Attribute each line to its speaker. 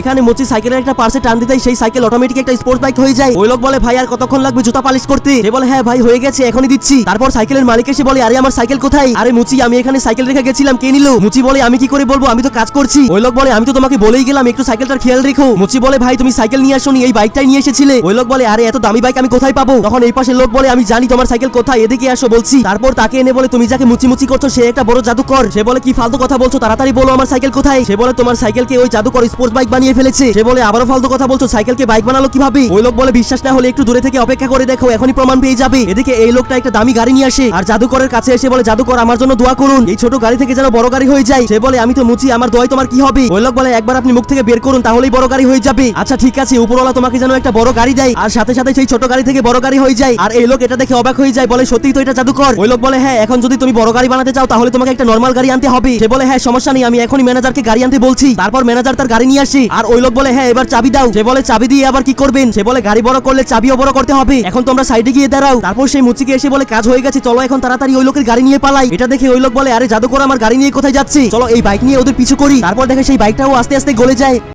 Speaker 1: এখানে মুচি সাইকেলের একটা পার্সে টান দিতেই সেই সাইকেল অটোমেটিক একটা স্পোর্টস বাইক হয়ে যায়। ওই লোক বলে, ভাই, আর কতক্ষণ লাগবে জুতা পালিশ করতে? সে বলে হ্যাঁ ভাই, হয়ে গেছে, এখনই দিচ্ছি। তারপর সাইকেলের মালিক এসে বলে, আরে, আমার সাইকেল কোথায়? আরে, মুচি, আমি এখানে সাইকেল রেখে গেছিলাম, কে নিল? মুচি বলে, আমি কি করে বলব? আমি তো কাজ করছি। ওই লোক বলে, আমি তো তোমাকে বলেই গেলাম, একটু সাইকেলটার খেয়াল রেখো। মুচি বলে, ভাই, তুমি সাইকেল নিয়ে আসোনি, এই বাইকটাই নিয়ে এসেছিলে। ওই লোক বলে, আরে, এত দামি বাইক আমি কোথায় পাবো? তখন এই পাশে লোক বলে, আমি জানি তোমার সাইকেল কোথায়, এদিকে আসো, বলছি। তারপর তাকে এনে বলে, তুমি যাকে মুচি মুচি করছ, সে একটা বড় জাদুকর। সে বলে, কি ফালতু কথা বলছো, তাড়াতাড়ি বলো আমার সাইকেল কোথায়? সে বলে, তোমার সাইকেলকে ওই জাদুকর স্পোর্টস বাইক বানিয়ে ফেলেছে। সে বলে, আবারও ফালতু কথা বলছো, সাইকেলকে বাইক বানালো কীভাবে? ওই লোক বলে, বিশ্বাস না হলে একটু দূরে থেকে অপেক্ষা করে দেখো, এখনই প্রমাণ পেয়ে যাবে। এদিকে এই লোকটা একটা দামি গাড়ি নিয়ে আসে, আর জাদুকরের কাছে এসে বলে, জাদুকর, আমার জন্য দোয়া করুন, এই ছোট গাড়ি থেকে যেন বড় গাড়ি হয়ে যায়। সে বলে, আমি তো মুচি আমার দোয়াই তোমার কি হবে? ওই লোক বলে, একবার আপনি মুখ থেকে বের করুন, তাহলেই বড় গাড়ি হয়ে যাবে। আচ্ছা ঠিক আছে, উপরওয়ালা তোমাকে যেন একটা বড় গাড়ি দেয়, আর সাথে সাথে সেই ছোট গাড়ি থেকে বড় গাড়ি হয়ে যায়। আর এই লোক এটা দেখে অবাক হয়ে যায়, বলে সত্যি তো এটা জাদুকর? ওই লোক বলে হ্যাঁ এখন যদি তুমি বড় গাড়ি বানাতে চাও, তাহলে তোমাকে একটা নর্মাল গাড়ি আনতে হবে। সে বলে হ্যাঁ সমস্যা নেই, আমি এখনই ম্যানেজারকে গাড়ি আনতে বলছি। তারপর ম্যানেজার তার গাড়ি নিয়ে আসে আর ওই লোক বলে হ্যাঁ এবার চাবি দাও। সে বলে, চাবি দিয়ে আবার কি করবেন? সে বলে, গাড়ি বড় করলে চাবিও বড় করতে হবে। এখন তোমরা সাইডে গিয়ে দাঁড়াও। তারপর সেই মুচিকে এসে বলে, কাজ হয়ে গেছে, চলো এখন তাড়াতাড়ি ওই লোকের গাড়ি নিয়ে পালাই। এটা দেখে ওই লোক বলে, আরে জাদু করে আমার গাড়ি নিয়ে কোথায় যাচ্ছি চলো, এই বাইক নিয়ে ওদের পিছু করি। তারপর দেখে সেই বাইকটাও আস্তে আস্তে গলে যায়।